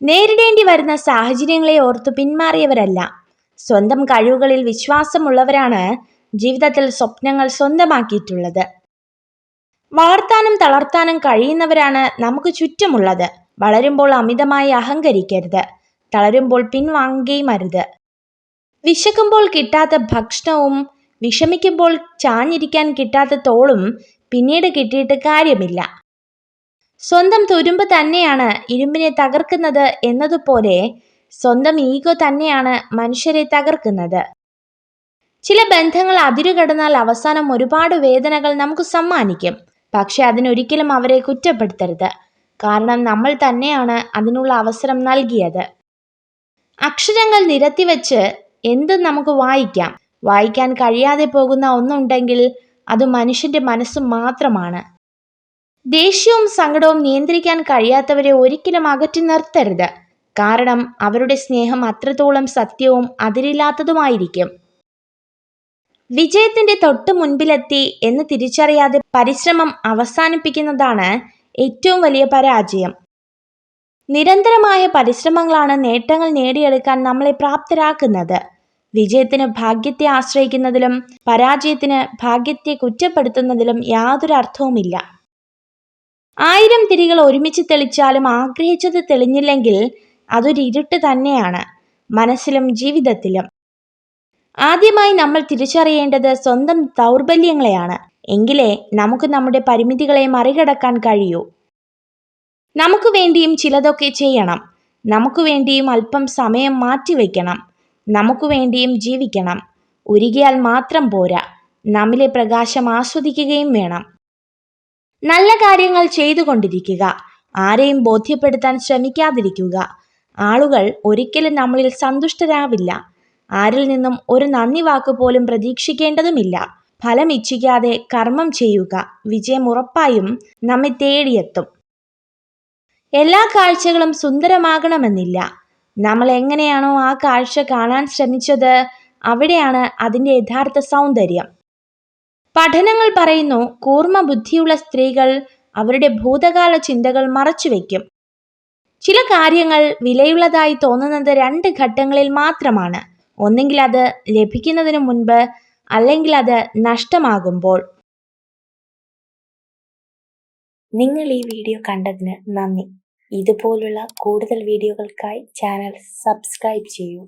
നേരിടേണ്ടി വരുന്ന സാഹചര്യങ്ങളെ ഓർത്തു പിന്മാറിയവരല്ല. സ്വന്തം കഴിവുകളിൽ വിശ്വാസമുള്ളവരാണ് ജീവിതത്തിൽ സ്വപ്നങ്ങൾ സ്വന്തമാക്കിയിട്ടുള്ളത്. വളർത്താനും തളർത്താനും കഴിയുന്നവരാണ് നമുക്ക് ചുറ്റുമുള്ളത്. വളരുമ്പോൾ അമിതമായി അഹങ്കരിക്കരുത്. തളരുമ്പോൾ പിൻവാങ്ങുകയും അരുത്. വിശക്കുമ്പോൾ കിട്ടാത്ത ഭക്ഷണവും വിഷമിക്കുമ്പോൾ ചാഞ്ഞിരിക്കാൻ കിട്ടാത്ത തോളും പിന്നീട് കിട്ടിയിട്ട് കാര്യമില്ല. സ്വന്തം തുരുമ്പ് തന്നെയാണ് ഇരുമ്പിനെ തകർക്കുന്നത് എന്നതുപോലെ സ്വന്തം ഈഗോ തന്നെയാണ് മനുഷ്യരെ തകർക്കുന്നത്. ചില ബന്ധങ്ങൾ അതിരുകടന്നാൽ അവസാനം ഒരുപാട് വേദനകൾ നമുക്ക് സമ്മാനിക്കും. പക്ഷെ അതിനൊരിക്കലും അവരെ കുറ്റപ്പെടുത്തരുത്. കാരണം നമ്മൾ തന്നെയാണ് അതിനുള്ള അവസരം നൽകിയത്. അക്ഷരങ്ങൾ നിരത്തിവെച്ച് എന്തും നമുക്ക് വായിക്കാം? വായിക്കാൻ കഴിയാതെ പോകുന്ന ഒന്നുണ്ടെങ്കിൽ അത് മനുഷ്യന്റെ മനസ്സ് മാത്രമാണ്. ദേഷ്യവും സങ്കടവും നിയന്ത്രിക്കാൻ കഴിയാത്തവരെ ഒരിക്കലും അകറ്റി നിർത്തരുത്. കാരണം അവരുടെ സ്നേഹം അത്രത്തോളം സത്യവും അതിരില്ലാത്തതുമായിരിക്കും. വിജയത്തിന്റെ തൊട്ട് മുൻപിലെത്തി എന്ന് തിരിച്ചറിയാതെ പരിശ്രമം അവസാനിപ്പിക്കുന്നതാണ് ഏറ്റവും വലിയ പരാജയം. നിരന്തരമായ പരിശ്രമങ്ങളാണ് നേട്ടങ്ങൾ നേടിയെടുക്കാൻ നമ്മളെ പ്രാപ്തരാക്കുന്നത്. വിജയത്തിന് ഭാഗ്യത്തെ ആശ്രയിക്കുന്നതിലും പരാജയത്തിന് ഭാഗ്യത്തെ കുറ്റപ്പെടുത്തുന്നതിലും യാതൊരു അർത്ഥവുമില്ല. ആയിരം തിരികൾ ഒരുമിച്ച് തെളിച്ചാലും ആഗ്രഹിച്ചത് തെളിഞ്ഞില്ലെങ്കിൽ അതൊരു ഇരുട്ട് തന്നെയാണ് മനസ്സിലും ജീവിതത്തിലും. ആദ്യമായി നമ്മൾ തിരിച്ചറിയേണ്ടത് സ്വന്തം ദൗർബല്യങ്ങളെയാണ്. എങ്കിലേ നമുക്ക് നമ്മുടെ പരിമിതികളെ മറികടക്കാൻ കഴിയൂ. നമുക്ക് വേണ്ടിയും ചിലതൊക്കെ ചെയ്യണം. നമുക്ക് വേണ്ടിയും അല്പം സമയം മാറ്റിവെക്കണം. നമുക്ക് വേണ്ടിയും ജീവിക്കണം. ഉരുകിയാൽ മാത്രം പോരാ. നമ്മിലെ പ്രകാശം ആസ്വദിക്കുകയും വേണം. നല്ല കാര്യങ്ങൾ ചെയ്തുകൊണ്ടിരിക്കുക. ആരെയും ബോധ്യപ്പെടുത്താൻ ശ്രമിക്കാതിരിക്കുക. ആളുകൾ ഒരിക്കലും നമ്മളിൽ സന്തുഷ്ടരാവില്ല. ആരിൽ നിന്നും ഒരു നന്ദി വാക്ക് പോലും പ്രതീക്ഷിക്കേണ്ടതുമില്ല. ഫലം ഇച്ഛിക്കാതെ കർമ്മം ചെയ്യുക. വിജയം ഉറപ്പായും നമ്മെ തേടിയെത്തും. എല്ലാ കാഴ്ചകളും സുന്ദരമാകണമെന്നില്ല. നമ്മൾ എങ്ങനെയാണോ ആ കാഴ്ച കാണാൻ ശ്രമിച്ചത് അവിടെയാണ് അതിന്റെ യഥാർത്ഥ സൗന്ദര്യം. പഠനങ്ങൾ പറയുന്നു കൂർമ്മ ബുദ്ധിയുള്ള സ്ത്രീകൾ അവരുടെ ഭൂതകാല ചിന്തകൾ മറച്ചുവെക്കും ചില കാര്യങ്ങൾ വിലയുള്ളതായി തോന്നുന്നത് രണ്ട് ഘട്ടങ്ങളിൽ മാത്രമാണ്. ഒന്നെങ്കിൽ അത് ലഭിക്കുന്നതിന് മുൻപ് അല്ലെങ്കിൽ അത് നഷ്ടമാകുമ്പോൾ. നിങ്ങൾ ഈ വീഡിയോ കണ്ടതിന് നന്ദി. ഇതുപോലുള്ള കൂടുതൽ വീഡിയോകൾക്കായി ചാനൽ സബ്സ്ക്രൈബ് ചെയ്യൂ.